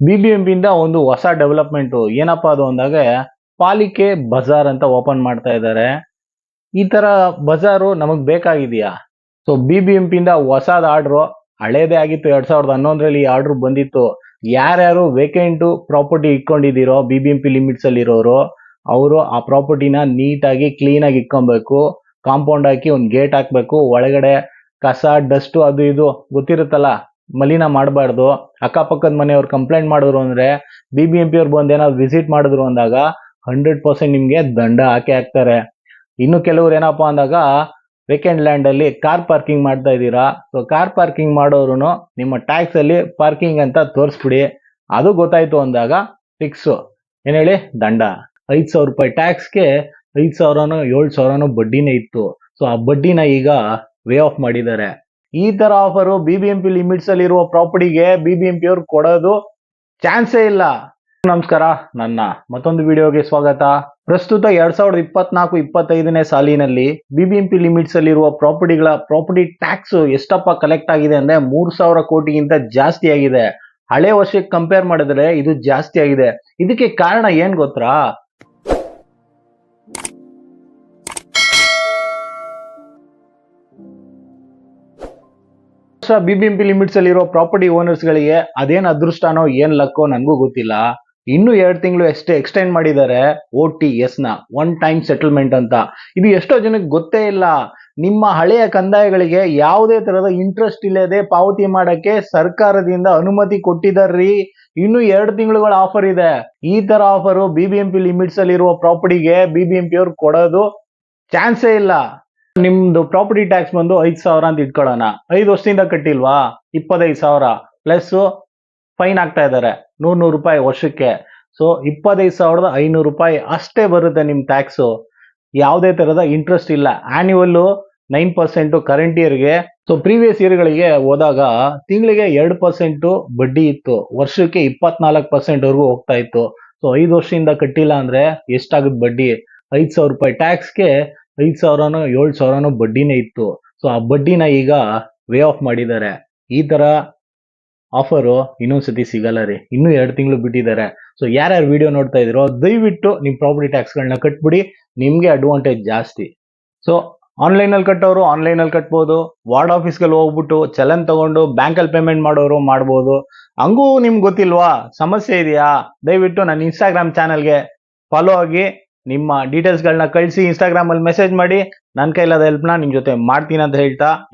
B B M ಪಿಯಿಂದ ಒಂದು ಹೊಸ development ಏನಪ್ಪಾ ಅದು ಅಂದಾಗ ಪಾಲಿಕೆ ಬಜಾರ್ ಅಂತ ಓಪನ್ ಮಾಡ್ತಾ ಇದ್ದಾರೆ. ಈ ತರ ಬಜಾರು ನಮಗೆ ಬೇಕಾಗಿದೆಯಾ? ಸೊ ಬಿ ಬಿ ಎಂ ಪಿಯಿಂದ ಹೊಸದ ಆರ್ಡ್ರು ಹಳೇದೇ ಆಗಿತ್ತು ಎರಡು ಸಾವಿರದ ಹನ್ನೊಂದರಲ್ಲಿ ಈ ಆರ್ಡರ್ ಬಂದಿತ್ತು. ಯಾರ್ಯಾರು vacant property ಇಟ್ಕೊಂಡಿದ್ದೀರೋ B B M P limits ಅಲ್ಲಿ ಇರೋರು, ಅವರು ಆ ಪ್ರಾಪರ್ಟಿನ ನೀಟಾಗಿ ಕ್ಲೀನ್ ಆಗಿ ಇಟ್ಕೊಬೇಕು. ಕಾಂಪೌಂಡ್ ಹಾಕಿ ಒಂದು ಗೇಟ್ ಹಾಕಬೇಕು. ಒಳಗಡೆ ಕಸ ಡಸ್ಟು ಅದು ಇದು ಗೊತ್ತಿರುತ್ತಲ್ಲ? ಮಲಿನ ಮಾಡಬಾರ್ದು. ಅಕ್ಕಪಕ್ಕದ ಮನೆಯವ್ರು ಕಂಪ್ಲೇಂಟ್ ಮಾಡಿದ್ರು ಅಂದರೆ ಬಿ ಬಿ ಎಂ ಪಿ ಅವ್ರು ಬಂದು ಏನಾದ್ರು ವಿಸಿಟ್ ಮಾಡಿದ್ರು ಅಂದಾಗ ಹಂಡ್ರೆಡ್ ಪರ್ಸೆಂಟ್ ನಿಮಗೆ ದಂಡ ಹಾಕಿ ಹಾಕ್ತಾರೆ. ಇನ್ನು ಕೆಲವ್ರು ಏನಪ್ಪ ಅಂದಾಗ ವೇಕೆಂಡ್ ಲ್ಯಾಂಡಲ್ಲಿ ಕಾರ್ ಪಾರ್ಕಿಂಗ್ ಮಾಡ್ತಾ ಇದ್ದೀರಾ? ಸೊ ಕಾರ್ ಪಾರ್ಕಿಂಗ್ ಮಾಡೋರು ನಿಮ್ಮ ಟ್ಯಾಕ್ಸಲ್ಲಿ ಪಾರ್ಕಿಂಗ್ ಅಂತ ತೋರಿಸ್ಬಿಡಿ. ಅದು ಗೊತ್ತಾಯಿತು ಅಂದಾಗ ಫಿಕ್ಸು ಏನು ಹೇಳಿ? ದಂಡ. ಐದು ಸಾವಿರ ರೂಪಾಯಿ ಟ್ಯಾಕ್ಸ್ಗೆ ಐದು ಸಾವಿರನೋ ಏಳು ಸಾವಿರನೋ ಬಡ್ಡಿನೇ ಇತ್ತು. ಸೊ ಆ ಬಡ್ಡಿನ ಈಗ ವೇ ಆಫ್ ಮಾಡಿದ್ದಾರೆ. ಈ ತರ offer B B M P limits ಅಲ್ಲಿ ಇರುವ ಪ್ರಾಪರ್ಟಿಗೆ ಬಿ ಬಿ ಎಂ ಪಿ ಅವ್ರು ಕೊಡೋದು ಚಾನ್ಸೇ ಇಲ್ಲ. ನಮಸ್ಕಾರ, ನನ್ನ ಮತ್ತೊಂದು ವಿಡಿಯೋಗೆ ಸ್ವಾಗತ. ಪ್ರಸ್ತುತ ಎರಡ್ ಸಾವಿರದ ಇಪ್ಪತ್ನಾಲ್ಕು, ಇಪ್ಪತ್ತೈದನೇ ಸಾಲಿನಲ್ಲಿ ಬಿಬಿಎಂಪಿ ಲಿಮಿಟ್ಸ್ ಅಲ್ಲಿರುವ ಪ್ರಾಪರ್ಟಿಗಳ ಪ್ರಾಪರ್ಟಿ ಟ್ಯಾಕ್ಸ್ ಎಷ್ಟಪ್ಪ ಕಲೆಕ್ಟ್ ಆಗಿದೆ ಅಂದ್ರೆ ಮೂರ್ ಸಾವಿರ ಕೋಟಿಗಿಂತ ಜಾಸ್ತಿ ಆಗಿದೆ. ಹಳೆ ವರ್ಷಕ್ಕೆ ಕಂಪೇರ್ ಮಾಡಿದ್ರೆ ಇದು ಜಾಸ್ತಿ ಆಗಿದೆ. ಇದಕ್ಕೆ ಕಾರಣ ಏನ್ ಗೊತ್ತಾ? ಬಿಬಿಎಂಪಿ ಲಿಮಿಟ್ಸ್ ಅಲ್ಲಿರೋ ಪ್ರಾಪರ್ಟಿ ಓನರ್ಸ್ ಗಳಿಗೆ ಅದೇನ್ ಅದೃಷ್ಟನೋ, ಏನ್ ಲಕ್ಕೋ ನನಗೂ ಗೊತ್ತಿಲ್ಲ. ಇನ್ನು ಎರಡು ತಿಂಗಳು ಎಷ್ಟೇ ಎಕ್ಸ್ಟೆಂಡ್ ಮಾಡಿದ್ದಾರೆ ಓ ಟಿ ಎಸ್ನ ಒನ್ ಟೈಮ್ ಸೆಟಲ್ಮೆಂಟ್ ಅಂತ. ಇದು ಎಷ್ಟೋ ಜನಕ್ಕೆ ಗೊತ್ತೇ ಇಲ್ಲ. ನಿಮ್ಮ ಹಳೆಯ ಕಂದಾಯಗಳಿಗೆ ಯಾವುದೇ ತರಹದ ಇಂಟ್ರೆಸ್ಟ್ ಇಲ್ಲದೆ ಪಾವತಿ ಮಾಡಕ್ಕೆ ಸರ್ಕಾರದಿಂದ ಅನುಮತಿ ಕೊಟ್ಟಿದಾರ್ರಿ. ಇನ್ನು ಎರಡು ತಿಂಗಳುಗಳ ಆಫರ್ ಇದೆ. ಈ ತರ ಆಫರ್ ಬಿಬಿಎಂಪಿ ಲಿಮಿಟ್ಸ್ ಅಲ್ಲಿರುವ ಪ್ರಾಪರ್ಟಿಗೆ ಬಿಬಿಎಂಪಿ ಅವ್ರು ಕೊಡೋದು ಚಾನ್ಸೇ ಇಲ್ಲ. ನಿಮ್ದು ಪ್ರಾಪರ್ಟಿ ಟ್ಯಾಕ್ಸ್ ಬಂದು ಐದ್ ಸಾವಿರ ಅಂತ ಇಟ್ಕೊಳ್ಳೋಣ. ಐದು ವರ್ಷದಿಂದ ಕಟ್ಟಿಲ್ವಾ? ಇಪ್ಪತ್ತೈದು ಸಾವಿರ. ಪ್ಲಸ್ ಫೈನ್ ಆಗ್ತಾ ಇದ್ದಾರೆ. ನೂರ್ ನೂರು ರೂಪಾಯಿ ವರ್ಷಕ್ಕೆ. ಸೊ ಇಪ್ಪತ್ತೈದು ಸಾವಿರದ ಐನೂರು ರೂಪಾಯಿ ಅಷ್ಟೇ ಬರುತ್ತೆ ನಿಮ್ ಟ್ಯಾಕ್ಸು ಯಾವುದೇ ತರದ ಇಂಟ್ರೆಸ್ಟ್ ಇಲ್ಲ. ಆನ್ಯುವಲ್ ನೈನ್ ಪರ್ಸೆಂಟು ಕರೆಂಟ್ ಇಯರ್ಗೆ ಸೊ ಪ್ರೀವಿಯಸ್ ಇಯರ್ಗಳಿಗೆ ಹೋದಾಗ ತಿಂಗಳಿಗೆ ಎರಡು ಪರ್ಸೆಂಟು ಬಡ್ಡಿ ಇತ್ತು. ವರ್ಷಕ್ಕೆ ಇಪ್ಪತ್ನಾಲ್ಕು ಪರ್ಸೆಂಟ್ ವರೆಗೂ ಹೋಗ್ತಾ ಇತ್ತು. ಸೊ ಐದು ವರ್ಷದಿಂದ ಕಟ್ಟಿಲ್ಲ ಅಂದ್ರೆ ಎಷ್ಟಾಗುತ್ತೆ ಬಡ್ಡಿ? ಐದು ಸಾವಿರ ರೂಪಾಯಿ ಟ್ಯಾಕ್ಸ್ಗೆ ಐದ್ ಸಾವಿರನೋ ಏಳು ಸಾವಿರನೋ ಬಡ್ಡಿನೇ ಇತ್ತು. ಸೊ ಆ ಬಡ್ಡಿನ ಈಗ ವೇ ಆಫ್ ಮಾಡಿದ್ದಾರೆ. ಈ ತರ ಆಫರು ಇನ್ನೊಂದ್ಸತಿ ಸಿಗಲ್ಲ ರೀ. ಇನ್ನೂ ಎರಡು ತಿಂಗಳು ಬಿಟ್ಟಿದ್ದಾರೆ. ಸೊ ಯಾರ್ಯಾರು ವಿಡಿಯೋ ನೋಡ್ತಾ ಇದ್ರೋ ದಯವಿಟ್ಟು ನಿಮ್ಮ ಪ್ರಾಪರ್ಟಿ ಟ್ಯಾಕ್ಸ್ಗಳನ್ನ ಕಟ್ಬಿಡಿ. ನಿಮಗೆ ಅಡ್ವಾಂಟೇಜ್ ಜಾಸ್ತಿ. ಸೊ ಆನ್ಲೈನಲ್ಲಿ ಕಟ್ಟೋರು ಆನ್ಲೈನಲ್ಲಿ ಕಟ್ಬೋದು. ವಾರ್ಡ್ ಆಫೀಸ್ಗೆ ಹೋಗ್ಬಿಟ್ಟು ಚಲನ್ ತಗೊಂಡು ಬ್ಯಾಂಕಲ್ಲಿ ಪೇಮೆಂಟ್ ಮಾಡೋರು ಮಾಡ್ಬೋದು. ಹಂಗೂ ನಿಮ್ಗೆ ಗೊತ್ತಿಲ್ವಾ? ಸಮಸ್ಯೆ ಇದೆಯಾ? ದಯವಿಟ್ಟು ನನ್ನ ಇನ್ಸ್ಟಾಗ್ರಾಮ್ ಚಾನಲ್ಗೆ ಫಾಲೋ ಆಗಿ ನಿಮ್ಮ ಡೀಟೇಲ್ಸ್ಗಳನ್ನ ಕಳಿಸಿ ಇನ್ಸ್ಟಾಗ್ರಾಮಲ್ಲಿ ಮೆಸೇಜ್ ಮಾಡಿ. ನನ್ನ ಕೈಲಾದ ಹೆಲ್ಪ್ನ ನಿಮ್ಮ ಜೊತೆ ಮಾಡ್ತೀನಿ ಅಂತ ಹೇಳ್ತಾ.